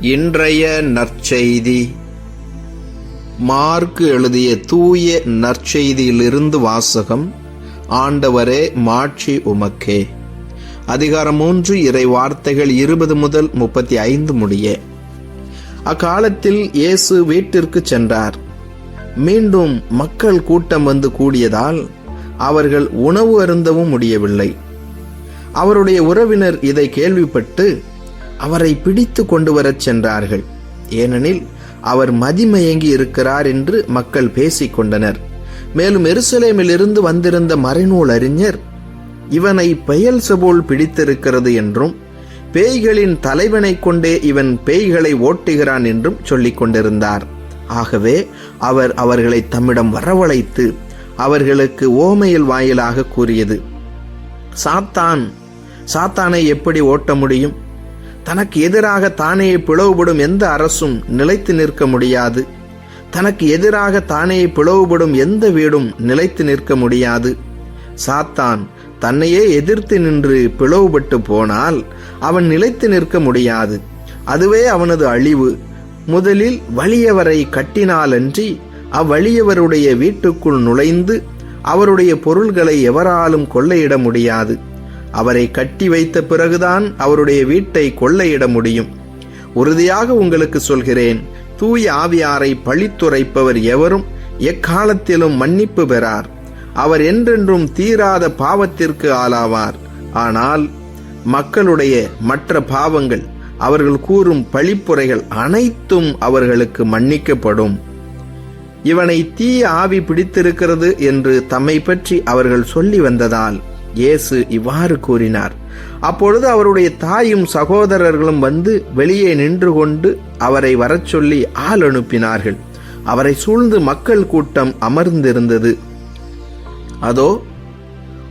இன்றைய நற்செய்தி. மார்க்கு எழுதிய தூய நற்செய்தியிலிருந்து வாசகம் ஆண்டவரே மாட்சி உமக்கே. அதிகாரம் மூன்று இறை வார்த்தைகள் இருபது முதல் முப்பத்தி ஐந்து முடிய. அக்காலத்தில் இயேசு வீட்டிற்கு சென்றார். மீண்டும் மக்கள் கூட்டம் வந்து கூடியதால் அவர்கள் உணவு அருந்தவும் முடியவில்லை. அவருடைய உறவினர் இதை கேள்விப்பட்டு அவரை பிடித்து கொண்டு வரச் சென்றார்கள். ஏனெனில் அவர் மதிமயங்கி இருக்கிறார் என்று மக்கள் பேசிக் கொண்டனர். மேலும் எருசலேமிலிருந்து வந்திருந்த மறைநூல் அறிஞர் இவனை பெயல் செபோல் பிடித்திருக்கிறது என்றும் பேய்களின் தலைவனைக் கொண்டே இவன் பேய்களை ஓட்டுகிறான் என்றும் சொல்லிக் கொண்டிருந்தார். ஆகவே அவர் அவர்களை தம்மிடம் வரவழைத்து அவர்களுக்கு ஓமையில் வாயிலாக கூறியது சாத்தான் சாத்தானை எப்படி ஓட்ட முடியும்? தனக்கு எதிராக தானே பிளவுபடும் எந்த அரசும் நிலைத்து நிற்க முடியாது. தனக்கு எதிராக தானே பிளவுபடும் எந்த வீடும் நிலைத்து நிற்க முடியாது. சாத்தான் தன்னையே எதிர்த்து நின்று பிளவுபட்டு போனால் அவன் நிலைத்து நிற்க முடியாது. அதுவே அவனது அழிவு. முதலில் வலியவரை கட்டினாலன்றி அவ்வலியவருடைய வீட்டுக்குள் நுழைந்து அவருடைய பொருள்களை எவராலும் கொள்ளையிட முடியாது. அவரை கட்டி வைத்த பிறகுதான் அவருடைய வீட்டை கொள்ளையிட முடியும். உறுதியாக உங்களுக்கு சொல்கிறேன் தூய ஆவியாரை பழித்துரைப்பவர் எவரும் எக்காலத்திலும் மன்னிப்பு பெறார். அவர் என்றென்றும் தீராத பாவத்திற்கு ஆளாவார். ஆனால் மக்களுடைய மற்ற பாவங்கள் அவர்கள் கூறும் பழிப்புரைகள் அனைத்தும் அவர்களுக்கு மன்னிக்கப்படும். இவனை தீய ஆவி பிடித்திருக்கிறது என்று தம்மை பற்றி அவர்கள் சொல்லி வந்ததால் இயேசு இவ்வாறு கூறினார். அப்பொழுது அவருடைய தாயும் சகோதரர்களும் வந்து வெளியே நின்று கொண்டு அவரை வரச் சொல்லி ஆள் அனுப்பினார்கள். அவரை சூழ்ந்து மக்கள் கூட்டம் அமர்ந்திருந்தது. அதோ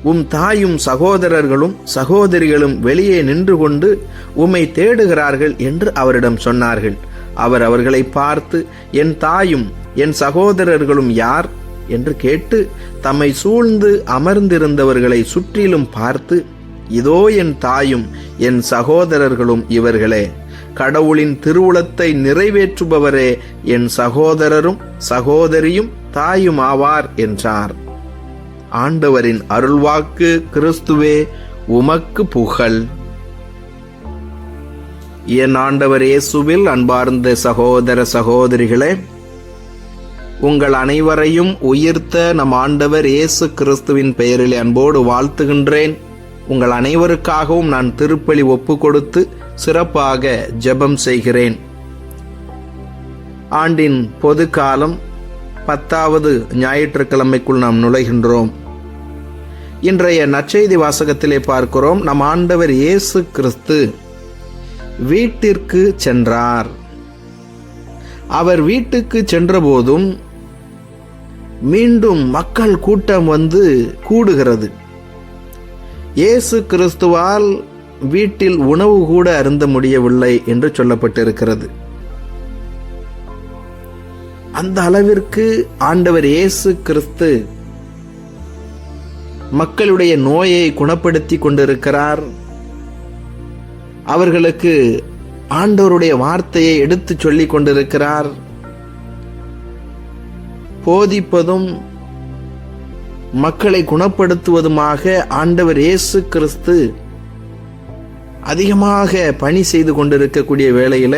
உம் தாயும் சகோதரர்களும் சகோதரிகளும் வெளியே நின்று கொண்டு உம்மை தேடுகிறார்கள் என்று அவரிடம் சொன்னார்கள். அவர் அவர்களை பார்த்து என் தாயும் என் சகோதரர்களும் யார்? என்று கேட்டு தம்மை சூழ்ந்து அமர்ந்திருந்தவர்களை சுற்றிலும் பார்த்து இதோ என் தாயும் என் சகோதரர்களும் இவர்களே கடவுளின் திருவுளத்தை நிறைவேற்றுபவரே என் சகோதரரும் சகோதரியும் தாயும் ஆவார் என்றார். ஆண்டவரின் அருள்வாக்கு கிறிஸ்துவே உமக்கு புகழ். என் ஆண்டவர் இயேசுவில் அன்பார்ந்த சகோதர சகோதரிகளே உங்கள் அனைவரையும் உயிர்த்த நம் ஆண்டவர் இயேசு கிறிஸ்துவின் பெயரில் அன்போடு வாழ்த்துகின்றேன். உங்கள் அனைவருக்காகவும் நான் திருப்பலி ஒப்பு கொடுத்து சிறப்பாக ஜெபம் செய்கிறேன். ஆண்டின் பொது காலம் பத்தாவது ஞாயிற்றுக்கிழமைக்குள் நாம் நுழைகின்றோம். இன்றைய நற்செய்தி வாசகத்திலே பார்க்கிறோம் நம் ஆண்டவர் இயேசு கிறிஸ்து வீட்டிற்கு சென்றார். அவர் வீட்டுக்கு சென்றபோதும் மீண்டும் மக்கள் கூட்டம் வந்து கூடுகிறது. இயேசு கிறிஸ்துவால் வீட்டில் உணவு கூட அருந்த முடியவில்லை என்று சொல்லப்பட்டிருக்கிறது. அந்த அளவிற்கு ஆண்டவர் இயேசு கிறிஸ்து மக்களுடைய நோயை குணப்படுத்தி கொண்டிருக்கிறார். அவர்களுக்கு ஆண்டவருடைய வார்த்தையை எடுத்து சொல்லிக் கொண்டிருக்கிறார். போதிப்பதும் மக்களை குணப்படுத்துவதுமாக ஆண்டவர் இயேசு கிறிஸ்து அதிகமாக பணி செய்து கொண்டிருக்கக்கூடிய வேளையில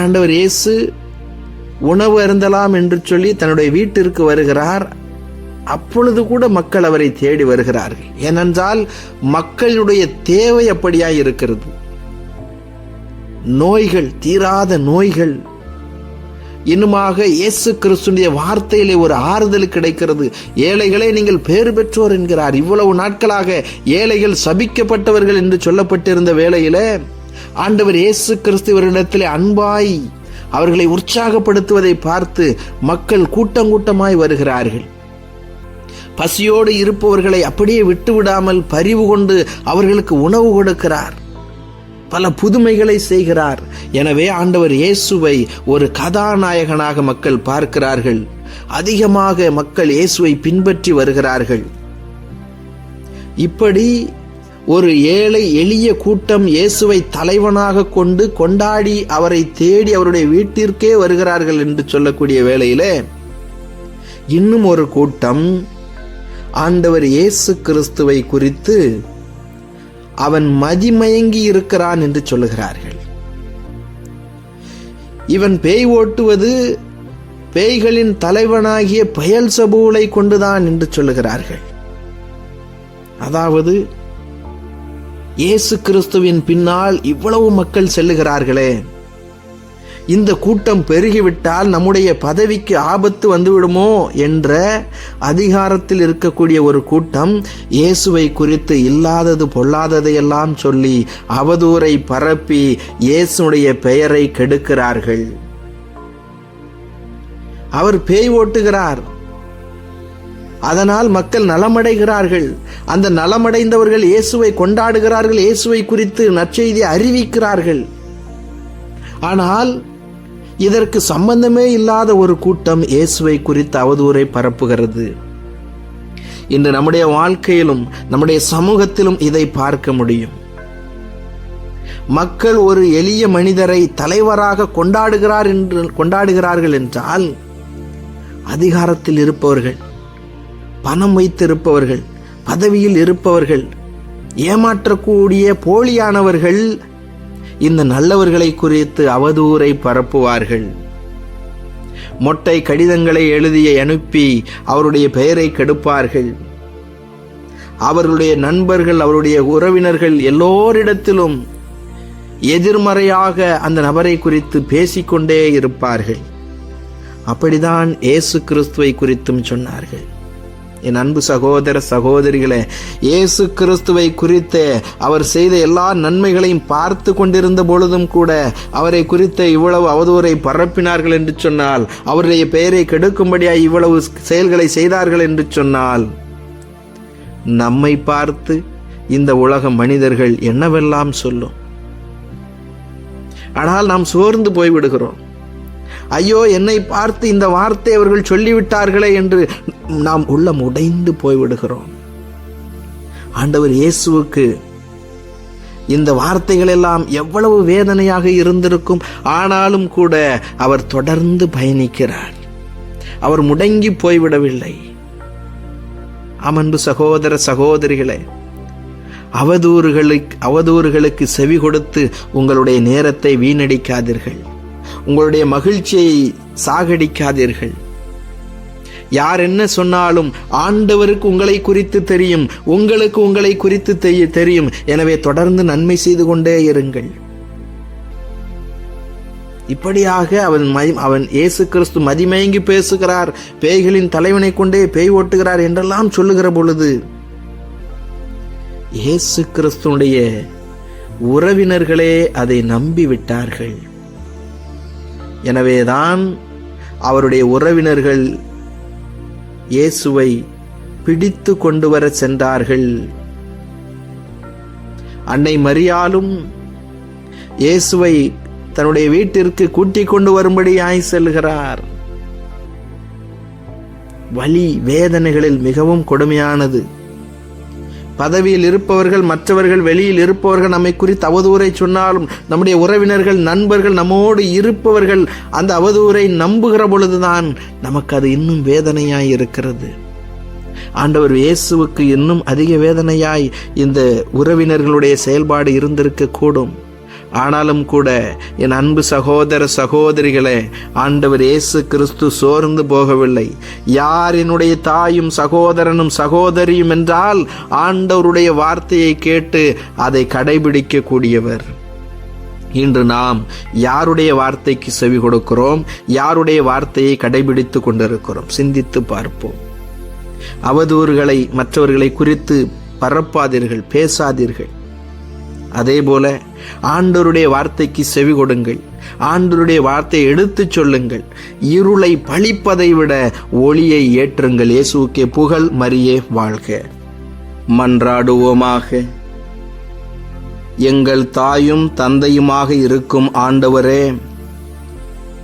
ஆண்டவர் இயேசு உணவு அருந்தலாம் என்று சொல்லி தன்னுடைய வீட்டிற்கு வருகிறார். அப்பொழுது கூட மக்கள் அவரை தேடி வருகிறார்கள். ஏனென்றால் மக்களுடைய தேவை அப்படியாய் இருக்கிறது. நோய்கள் தீராத நோய்கள் இன்னுமாக இயேசு கிறிஸ்துடைய வார்த்தையிலே ஒரு ஆறுதல் கிடைக்கிறது. ஏழைகளே நீங்கள் பேறு பெற்றோர் என்கிறார். இவ்வளவு நாட்களாக ஏழைகள் சபிக்கப்பட்டவர்கள் என்று சொல்லப்பட்டிருந்த வேளையில ஆண்டவர் இயேசு கிறிஸ்துவரிடத்திலே அன்பாய் அவர்களை உற்சாகப்படுத்துவதை பார்த்து மக்கள் கூட்டம் கூட்டமாய் வருகிறார்கள். பசியோடு இருப்பவர்களை அப்படியே விட்டுவிடாமல் பரிவு கொண்டு அவர்களுக்கு உணவு கொடுக்கிறார். பல புதுமைகளை செய்கிறார். எனவே ஆண்டவர் இயேசுவை ஒரு கதாநாயகனாக மக்கள் பார்க்கிறார்கள். அதிகமாக மக்கள் இயேசுவை பின்பற்றி வருகிறார்கள். இப்படி ஒரு ஏழை எளிய கூட்டம் இயேசுவை தலைவனாக கொண்டு கொண்டாடி அவரை தேடி அவருடைய வீட்டிற்கே வருகிறார்கள் என்று சொல்லக்கூடிய வேளையிலே இன்னும் ஒரு கூட்டம் ஆண்டவர் இயேசு கிறிஸ்துவை குறித்து அவன் மதிமயங்கி இருக்கிறான் என்று சொல்லுகிறார்கள். இவன் பேய் ஓட்டுவது பேய்களின் தலைவனாகிய பயல் சபூலை கொண்டுதான் என்று சொல்லுகிறார்கள். அதாவது இயேசு கிறிஸ்துவின் பின்னால் இவ்வளவு மக்கள் செல்லுகிறார்களே இந்த கூட்டம் பெருகிவிட்டால் நம்முடைய பதவிக்கு ஆபத்து வந்துவிடுமோ என்ற அதிகாரத்தில் இருக்கக்கூடிய ஒரு கூட்டம் இயேசுவை குறித்து இல்லாதது பொல்லாததையெல்லாம் சொல்லி அவதூறை பரப்பி இயேசுடைய பெயரை கெடுக்கிறார்கள். அவர் பேய் ஓட்டுகிறார். அதனால் மக்கள் நலமடைகிறார்கள். அந்த நலமடைந்தவர்கள் இயேசுவை கொண்டாடுகிறார்கள். இயேசுவை குறித்து நற்செய்தி அறிவிக்கிறார்கள். ஆனால் இதற்கு சம்பந்தமே இல்லாத ஒரு கூட்டம் இயேசுவை குறித்து அவதூறை பரப்புகிறது. இன்று நம்முடைய வாழ்க்கையிலும் நம்முடைய சமூகத்திலும் இதை பார்க்க முடியும். மக்கள் ஒரு எளிய மனிதரை தலைவராக கொண்டாடுகிறார் என்று கொண்டாடுகிறார்கள் என்றால் அதிகாரத்தில் இருப்பவர்கள் பணம் வைத்திருப்பவர்கள் பதவியில் இருப்பவர்கள் ஏமாற்றக்கூடிய போலியானவர்கள் இந்த நல்லவர்களை குறித்து அவதூறை பரப்புவார்கள். மொட்டை கடிதங்களை எழுதிய அனுப்பி அவருடைய பெயரை கெடுப்பார்கள். அவர்களுடைய நண்பர்கள் அவருடைய உறவினர்கள் எல்லோரிடத்திலும் எதிர்மறையாக அந்த நபரை குறித்து பேசிக்கொண்டே இருப்பார்கள். அப்படிதான் இயேசு கிறிஸ்துவை குறித்தும் சொன்னார்கள். என் அன்பு சகோதர சகோதரிகளே இயேசு கிறிஸ்துவை குறித்து அவர் செய்த எல்லா நன்மைகளையும் பார்த்து கொண்டிருந்த பொழுதும் கூட அவரை குறித்த இவ்வளவு அவதூறை பரப்பினார்கள் என்று சொன்னால் அவருடைய பெயரை கெடுக்கும்படியாக இவ்வளவு செயல்களை செய்தார்கள் என்று சொன்னால் நம்மை பார்த்து இந்த உலக மனிதர்கள் என்னவெல்லாம் சொல்லும்? ஆனால் நாம் சோர்ந்து போய்விடுகிறோம். ஐயோ என்னை பார்த்து இந்த வார்த்தை அவர்கள் சொல்லிவிட்டார்களே என்று நாம் உள்ளம் உடைந்து போய்விடுகிறோம். ஆண்டவர் இயேசுவுக்கு இந்த வார்த்தைகள் எல்லாம் எவ்வளவு வேதனையாக இருந்திருக்கும். ஆனாலும் கூட அவர் தொடர்ந்து பயணிக்கிறார். அவர் முடங்கி போய்விடவில்லை. அமன்பு சகோதர சகோதரிகளே அவதூறுகளுக்கு அவதூறுகளுக்கு செவி கொடுத்து உங்களுடைய நேரத்தை வீணடிக்காதீர்கள். உங்களுடைய மகிழ்ச்சியை சாகடிக்காதீர்கள். யார் என்ன சொன்னாலும் ஆண்டவருக்கு உங்களை குறித்து தெரியும் உங்களுக்கு உங்களை குறித்து தெரியும். எனவே தொடர்ந்து நன்மை செய்து கொண்டே இருங்கள். இப்படியாக அவன் மதி- அவன் இயேசு கிறிஸ்து மதிமயங்கி பேசுகிறார் பேய்களின் தலைவனை கொண்டே பேய் ஓட்டுகிறார் என்றெல்லாம் சொல்லுகிற பொழுது இயேசு கிறிஸ்துனுடைய உறவினர்களே அதை நம்பி விட்டார்கள் எனவேதான் அவருடைய உறவினர்கள் இயேசுவை பிடித்து கொண்டு வர சென்றார்கள். அன்னை மரியாலும் இயேசுவை தன்னுடைய வீட்டிற்கு கூட்டிக் கொண்டு வரும்படியாய் செல்கிறார். வலி வேதனைகளில் மிகவும் கொடுமையானது. பதவியில் இருப்பவர்கள் மற்றவர்கள் வெளியில் இருப்பவர்கள் நம்மை குறித்து அவதூறை சொன்னாலும் நம்முடைய உறவினர்கள் நண்பர்கள் நம்மோடு இருப்பவர்கள் அந்த அவதூறை நம்புகிற பொழுதுதான் நமக்கு அது இன்னும் வேதனையாய் இருக்கிறது. ஆண்டவர் இயேசுவுக்கு இன்னும் அதிக வேதனையாய் இந்த உறவினர்களுடைய செயல்பாடு இருந்திருக்க கூடும் ஆனாலும் கூட என் அன்பு சகோதர சகோதரிகளே ஆண்டவர் இயேசு கிறிஸ்து சோர்ந்து போகவில்லை. யார் என்னுடைய தாயும் சகோதரனும் சகோதரியும் என்றால் ஆண்டவருடைய வார்த்தையை கேட்டு அதை கடைபிடிக்க கூடியவர் இன்று நாம் யாருடைய வார்த்தைக்கு செவி கொடுக்கிறோம்? யாருடைய வார்த்தையை கடைபிடித்து கொண்டிருக்கிறோம்? சிந்தித்து பார்ப்போம். அவதூறுகளை மற்றவர்களை குறித்து பரப்பாதீர்கள் பேசாதீர்கள். அதே போல ஆண்டவருடைய வார்த்தைக்கு செவி கொடுங்கள். ஆண்டவருடைய வார்த்தையை எடுத்துச் சொல்லுங்கள். இருளை பழிப்பதை விட ஒளியை ஏற்றுங்கள். இயேசுக்கே புகழ் மரியே வாழ்க. மன்றாடுவோமாக. எங்கள் தாயும் தந்தையுமாக இருக்கும் ஆண்டவரே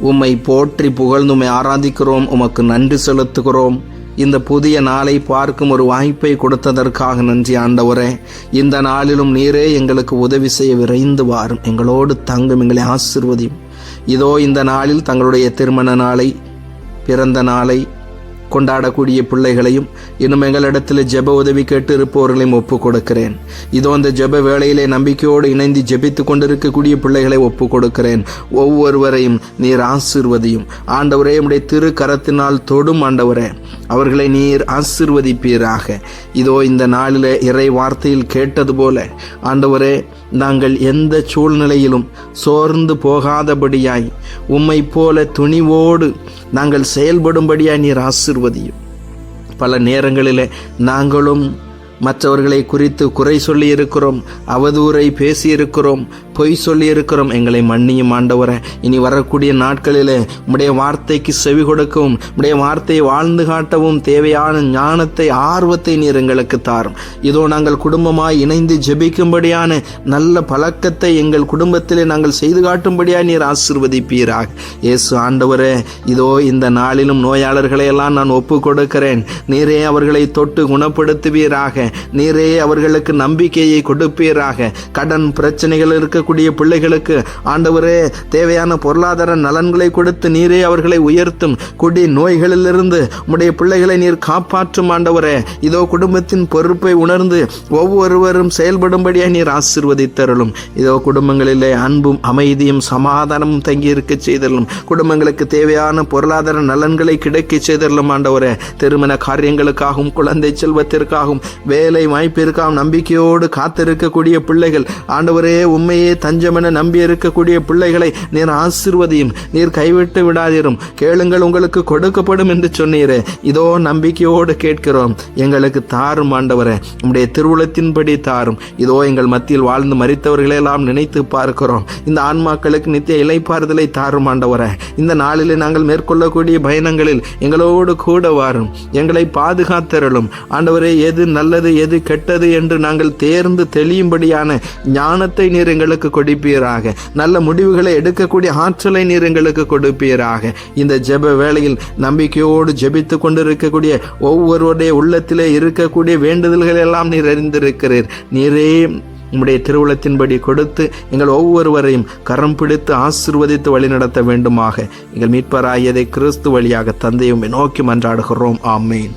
உம்மை போற்றி புகழ்ந்து உம்மை ஆராதிக்கிறோம். உமக்கு நன்றி செலுத்துகிறோம். இந்த புதிய நாளை பார்க்கும் ஒரு வாய்ப்பை கொடுத்ததற்காக நன்றி ஆண்டவரே. இந்த நாளிலும் நீரே எங்களுக்கு உதவி செய்ய விரைந்து வாரும். எங்களோடு தங்கும் எங்களை ஆசிர்வதியும். இதோ இந்த நாளில் தங்களுடைய திருமண நாளை பிறந்த நாளை கொண்டாடக்கூடிய பிள்ளைகளையும் இன்னும் எங்களிடத்தில் ஜெப உதவி கேட்டு இருப்பவர்களையும் ஒப்பு கொடுக்கிறேன் இதோ அந்த ஜெப வேளையிலே நம்பிக்கையோடு இணைந்து ஜெபித்து கொண்டிருக்கக்கூடிய பிள்ளைகளை ஒப்பு கொடுக்கிறேன் ஒவ்வொருவரையும் நீர் ஆசிர்வதியும். ஆண்டவரே உடைய திரு கரத்தினால் தொடும் ஆண்டவரே அவர்களை நீர் ஆசிர்வதிப்பீராக. இதோ இந்த நாளில் இறை வார்த்தையில் கேட்டது போல ஆண்டவரே நாங்கள் எந்த சூழ்நிலையிலும் சோர்ந்து போகாதபடியாய் உம்மை போல துணிவோடு நாங்கள் செயல்படும்படியாய் நீர் ஆசிர்வதியும். பல நேரங்களில் நாங்களும் மற்றவர்களை குறித்து குறை சொல்லி இருக்கிறோம் அவதூறை பேசியிருக்கிறோம் பொய் சொல்லியிருக்கிறோம். எங்களை மன்னியும் ஆண்டவரை. இனி வரக்கூடிய நாட்களிலே உடைய வார்த்தைக்கு செவி கொடுக்கவும் உடைய வார்த்தையை வாழ்ந்து காட்டவும் தேவையான ஞானத்தை ஆர்வத்தை நீர் எங்களுக்கு தாரும். இதோ நாங்கள் குடும்பமாய் இணைந்து ஜெபிக்கும்படியான நல்ல பழக்கத்தை எங்கள் குடும்பத்திலே நாங்கள் செய்து காட்டும்படியாக நீர் ஆசிர்வதிப்பீராக. இயேசு ஆண்டவரே இதோ இந்த நாளிலும் நோயாளர்களை எல்லாம் நான் ஒப்பு கொடுக்கிறேன் நீரே அவர்களை தொட்டு குணப்படுத்துவீராக. நீரே அவர்களுக்கு நம்பிக்கையை கொடுப்பீராக. கடன் பிரச்சனைகள் இருக்கக்கூடிய பிள்ளைகளுக்கு ஆண்டவரே தேவையான பொருளாதார நலன்களை கொடுத்து நீரே அவர்களை உயர்த்தும். குடி நோய்களிலிருந்து உடைய பிள்ளைகளை நீர் காப்பாற்றும் ஆண்டவரே. இதோ குடும்பத்தின் பொறுப்பை உணர்ந்து ஒவ்வொருவரும் செயல்படும்படியாக நீர் ஆசிர்வதித்தருளும். இதோ குடும்பங்களிலே அன்பும் அமைதியும் சமாதானமும் தங்கியிருக்க செய்தரலும் குடும்பங்களுக்கு தேவையான பொருளாதார நலன்களை கிடைக்க செய்தரலும் ஆண்டவரே. திருமண காரியங்களுக்காகவும் குழந்தை செல்வத்திற்காகவும் வேலை வாய்ப்பிற்காகவும் நம்பிக்கையோடு காத்திருக்கக்கூடிய பிள்ளைகள். ஆண்டவரே உண்மையே தஞ்சமென நம்பி இருக்கக்கூடிய பிள்ளைகளை நீர் ஆசிர்வதியும். நீர் கைவிட்டு விடாதீரும். கேளுங்கள் உங்களுக்கு கொடுக்கப்படும் என்று சொன்னீரே. இதோ நம்பிக்கையோடு கேட்கிறோம். எங்களுக்கு தாரும் ஆண்டவரே. உம்முடைய திருவுளத்தின்படி தாரும். இதோ எங்கள் மத்தியில் வாழ்ந்து மறித்தவர்களை எல்லாம் நினைத்து பார்க்கிறோம். இந்த ஆன்மாக்களுக்கு நித்திய இலைப்பாறுதலை தாரும் ஆண்டவரே. இந்த நாளிலே நாங்கள் மேற்கொள்ளக்கூடிய பயணங்களில் எங்களோடு கூட வாரும். எங்களை பாதுகாத்தருளும். ஆண்டவரே எது நல்லது நல்லது எது கெட்டது என்று நாங்கள் தேர்ந்து தெளியும்படியான ஞானத்தை நீர் எங்களுக்கு கொடுப்பீராக. நல்ல முடிவுகளை எடுக்கக்கூடிய ஆற்றலை நீர் எங்களுக்கு கொடுப்பீராக. இந்த ஜெப வேளையில் நம்பிக்கையோடு ஜெபித்து கொண்டிருக்கக்கூடிய ஒவ்வொருவருடைய உள்ளத்திலே இருக்கக்கூடிய வேண்டுதல்கள் எல்லாம் நீர் அறிந்திருக்கிறீர். நீரே உம்முடைய திருவுளத்தின்படி கொடுத்து எங்கள் ஒவ்வொருவரையும் கரம் பிடித்து ஆசிர்வதித்து வழிநடத்த வேண்டுமாக. எங்கள் மீட்பராகியதை கிறிஸ்து வழியாக தந்தையும் நோக்கி மன்றாடுகிறோம். ஆமேன்.